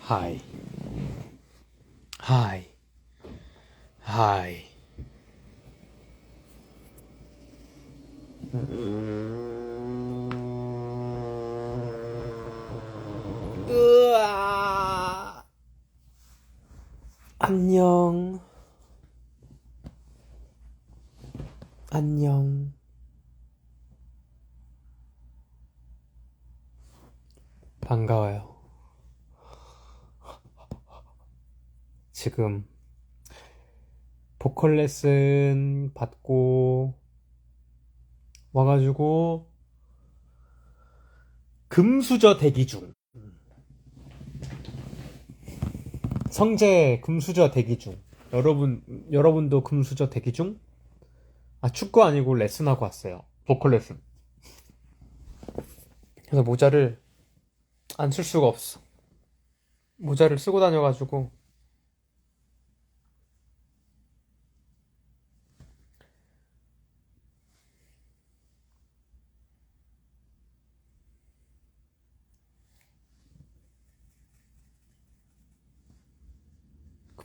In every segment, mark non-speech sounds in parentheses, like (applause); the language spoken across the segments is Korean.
하이. 하이. 하이. 으아. 안녕. 안녕. 반가워요. 지금 보컬 레슨 받고 와가지고 금수저 대기 중. 성재 금수저 대기 중. 여러분, 여러분도 금수저 대기 중? 아, 축구 아니고 레슨하고 왔어요. 보컬 레슨. 그래서 모자를 안 쓸 수가 없어. 모자를 쓰고 다녀가지고.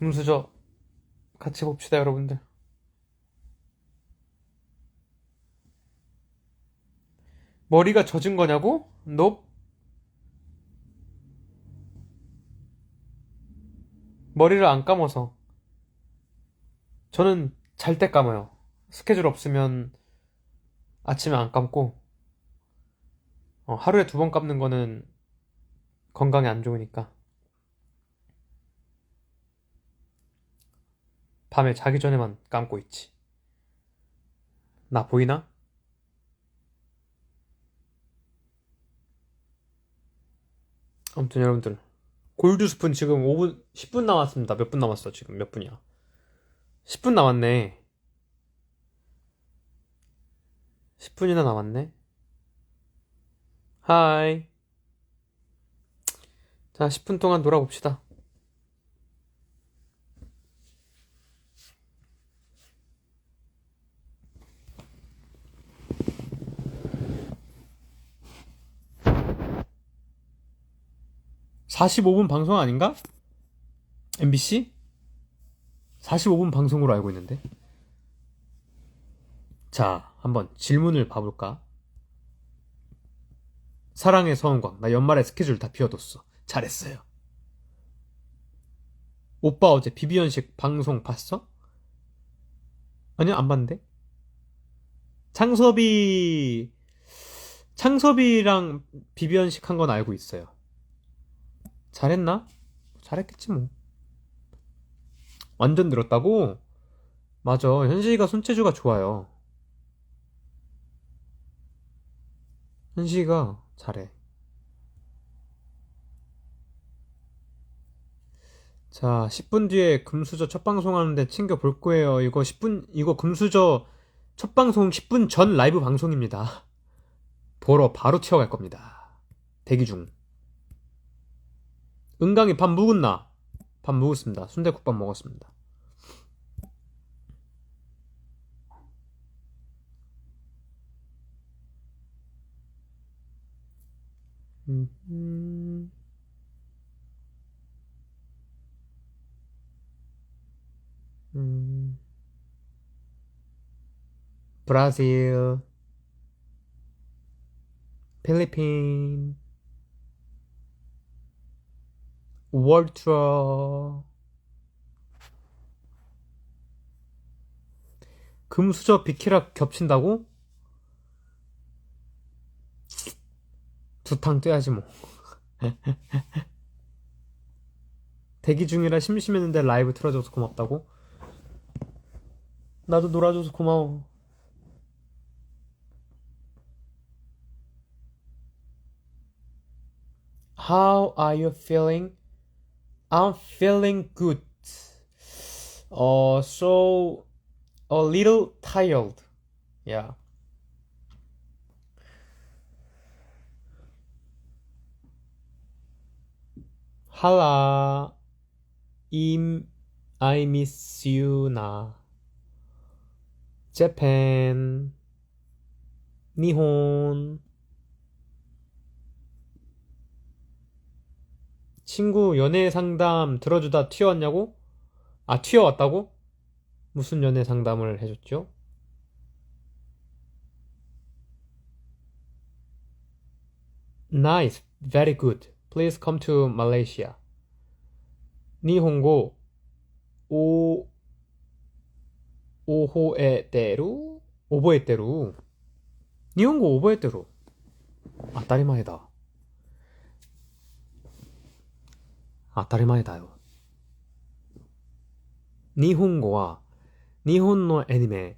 금수저 같이 봅시다, 여러분들. 머리가 젖은 거냐고? 너 머리를 안 감아서. 저는 잘 때 감아요. 스케줄 없으면 아침에 안 감고, 어, 하루에 두 번 감는 거는 건강에 안 좋으니까. 밤에 자기 전에만 감고 있지. 나 보이나? 아무튼 여러분들 골드 스푼 지금 5분 10분 남았습니다. 몇 분 남았어 지금 몇 분이야? 10분 남았네. 10분이나 남았네. 하이. 자, 10분 동안 놀아봅시다. 45분 방송 아닌가? MBC? 45분 방송으로 알고 있는데. 자, 한번 질문을 봐볼까? 사랑의 서은광, 나 연말에 스케줄 다 비워뒀어. 잘했어요. 오빠 어제 비비언식 방송 봤어? 아니요, 안 봤는데. 창섭이, 창섭이랑 비비언식 한 건 알고 있어요. 잘했나? 잘했겠지 뭐. 완전 늘었다고? 맞아. 현식이가 손재주가 좋아요. 현식이가 잘해. 자, 10분 뒤에 금수저 첫 방송 하는데 챙겨 볼 거예요. 이거 10분, 이거 금수저 첫 방송 10분 전 라이브 방송입니다. (laughs) 보러 바로 튀어갈 겁니다. 대기 중. 은강이 밥 묵었나? 밥 묵었습니다. 순대국밥 먹었습니다. 음, 음, 브라질, 필리핀, 투어 금수저 비키라 겹친다고? 두탕 떼야지 뭐 (laughs) 대기 중이라 심심했는데 라이브 틀어줘서 고맙다고? 나도 놀아줘서 고마워 How are you feeling? I'm feeling good. Uh, so a little tired. Yeah. Hello. Im, I miss you na. Japan. Nihon. 친구 연애 상담 들어주다 튀어왔냐고? 아, 튀어왔다고? 무슨 연애 상담을 해줬죠? Nice, very good. Please come to Malaysia. 니혼고 오 오호에 때루 오보에 때루 니혼고 오보에 때루 아 다리마이다 当たり前だよ日本語は日本のアニメ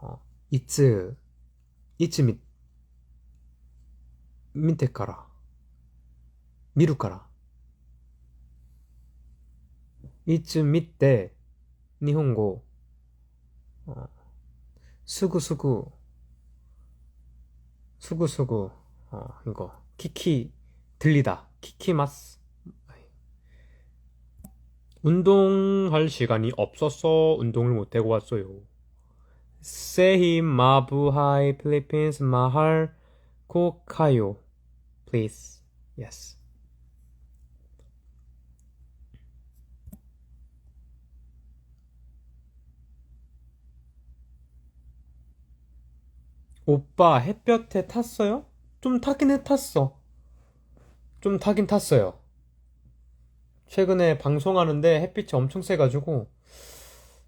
あいついつ見見てから見るからいつ見て日本語あすぐすぐすぐすぐ아 이거 키키 들리다 키키마스 운동할 시간이 없어서 운동을 못하고 왔어요. 세히 마부하이 필리핀스 마할 코카요 please 오빠 햇볕에 탔어요? 좀 타긴 해 탔어. 좀 타긴 탔어요. 최근에 방송하는데 햇빛이 엄청 세가지고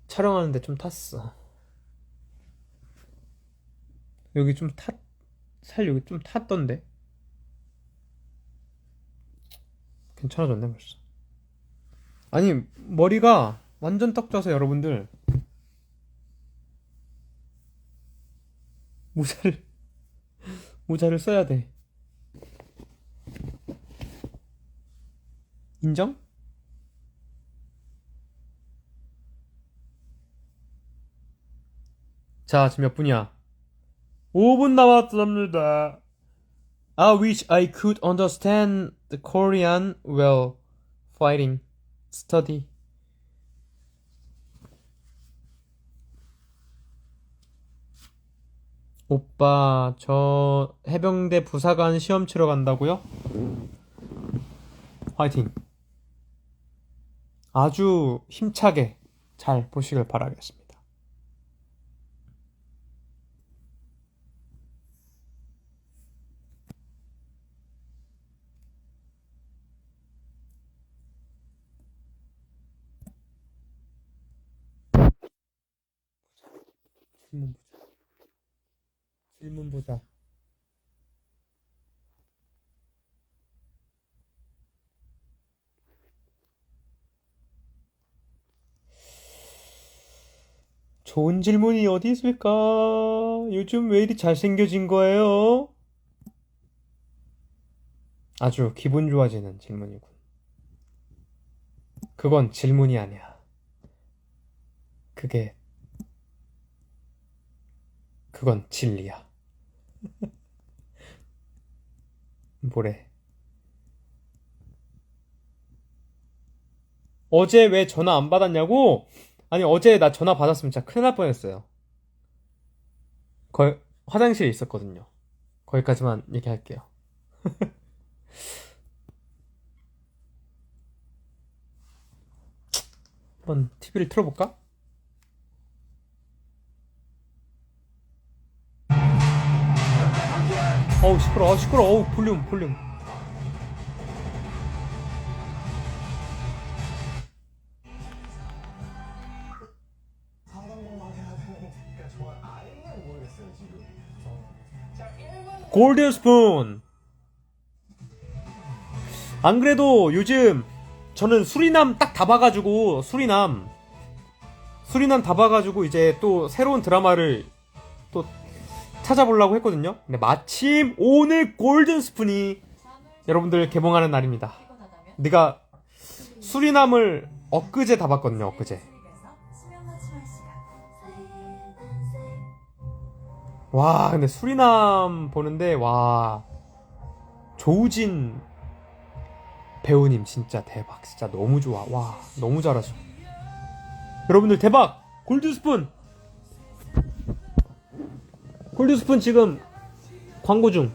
촬영하는데 좀 탔어. 여기 좀 탔, 살 여기 좀 탔던데. 괜찮아졌네 벌써. 아니 머리가 완전 떡 져서 여러분들 모자를 (laughs) 모자를 써야 돼. 인정? 자, 지금 몇 분이야? 5분 남았답니다. I wish I could understand the Korean well fighting study. 오빠, 저 해병대 부사관 시험 치러 간다고요? 화이팅. 아주 힘차게 잘 보시길 바라겠습니다. 질문 보자. 좋은 질문이 어디 있을까? 요즘 왜 이리 잘생겨진 거예요? 아주 기분 좋아지는 질문이군. 그건 질문이 아니야. 그게, 그건 진리야. (laughs) 뭐래? 어제 왜 전화 안 받았냐고? 아니, 어제 나 전화 받았으면 진짜 큰일 날 뻔했어요. 거 화장실에 있었거든요. 거기까지만 얘기할게요. (laughs) 한번 TV를 틀어볼까? 시끄러, 어우, 시끄러, 어우, 볼륨, 볼륨. 골든 스푼. 안 그래도 요즘 저는 수리남 딱 다 봐가지고 수리남 수리남 다 봐가지고 이제 또 새로운 드라마를 또 찾아보려고 했거든요. 근데 마침 오늘 골든 스푼이 여러분들 개봉하는 날입니다. 내가 수리남을 엊그제 다 봤거든요. 엊그제. 와, 근데 수리남 보는데 와 조우진 배우님 진짜 대박. 진짜 너무 좋아. 와, 너무 잘하셔. 여러분들 대박. 골드스푼. 홀드스푼 지금 광고 중.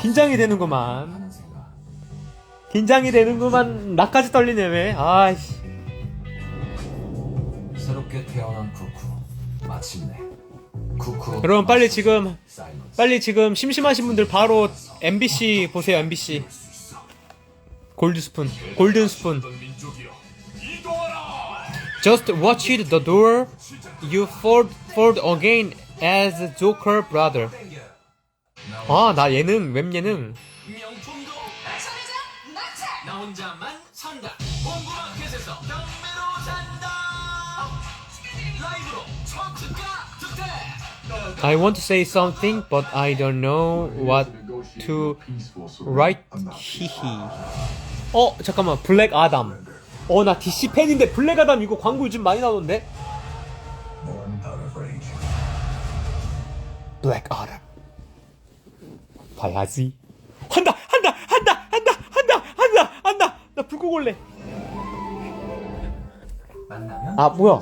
긴장이 되는구만. 긴장이 되는구만. 나까지 떨리네 왜? 아이씨. 새롭게 태어난 쿠쿠. 마침내. 쿠쿠. 여러분 빨리 지금 빨리 지금 심심하신 분들 바로 MBC 보세요 MBC. 골드 스푼, 골든 스푼. Just watch it the door. You fold fold again as Joker brother. 아 나 예능 웹 예능. 나 혼자만 산다 본부 마켓에서 I want to say something but I don't know what to write. 히히. 어 잠깐만 블랙 아담. 어 나 DC 팬인데 블랙 아담 이거 광고 요즘 많이 나오는데. 블랙 아담. 봐야지. 한다 한다 한다 한다 한다 한다 한다. 나 불고골래. 만나면 아 뭐야?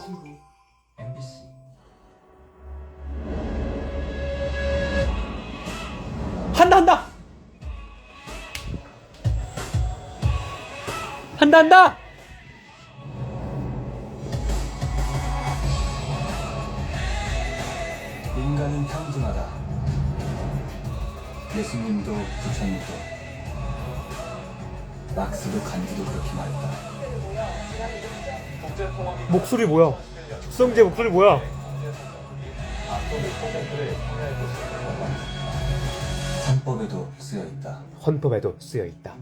한다 한다. 한다 한다. 인간은 평등하다. 예수님도 부처님도 락스도 간디도 그렇게 말했다. 목소리 뭐야? 숙성재 목소리 뭐야? 헌법에도 쓰여 있다. 헌법에도 쓰여 있다.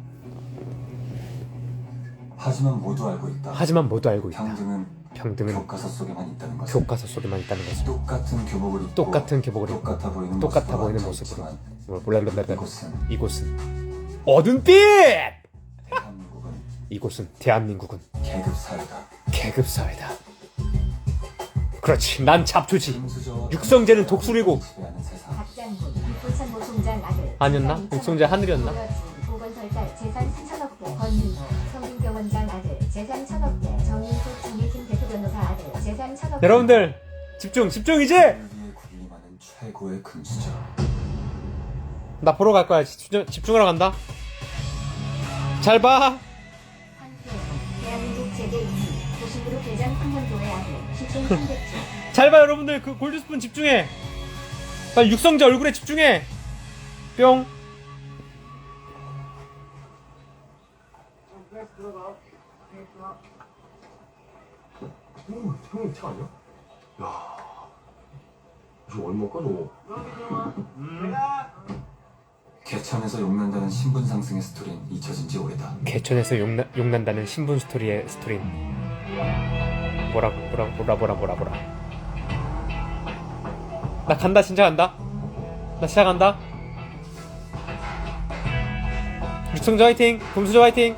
하지만 모두 알고 있다. 하지만 모두 알고 있다. 평등은 평등은 교과서 속에만 있다는 것을. 교과서 속에만 있다는 것을. 똑같은 교복을 입고 똑같은 교복을 입고 똑같아 보이는 똑같아 모습으로 보이는 모습으로. 있지만 몰라몰라몰라. 이곳은 이곳은 어둠빛. 대한민국은 이곳은 대한민국은 계급 사회다. 계급 사회다. 그렇지. 난 잡초지. 금수저와 육성재는 독수리고. 아니었나? 육성재 하늘이었나? 이천억 개, 보건설달 재산 3천억 개 권윤호 성균경원장 아들 재산 천억 개 정인숙 정의팀 대표 변호사 아들 재산 천억 개 여러분들 집중 집중 이제. 위에 군림하는 최고의 금수저. 나 보러 갈 거야. 집중 집중하러 간다. 잘 봐. 한편 대한민국 제대 2위 도시그룹 회장 황현도의 아들 시총 300조 잘 봐 여러분들 그 골드스푼 집중해. 빨리 육성재 얼굴에 집중해. 뿅. 형님 차 아니야? 야, 이거 얼마까 너? 개천에서 욕난다는 신분 상승의 스토리는 잊혀진 지 오래다. 개천에서 욕나, 욕난다는 신분 스토리의 스토린 뭐라 뭐라 뭐라 뭐라 뭐라 뭐라 나 간다 진짜 간다 나 간다 육성재 화이팅! 금수저 화이팅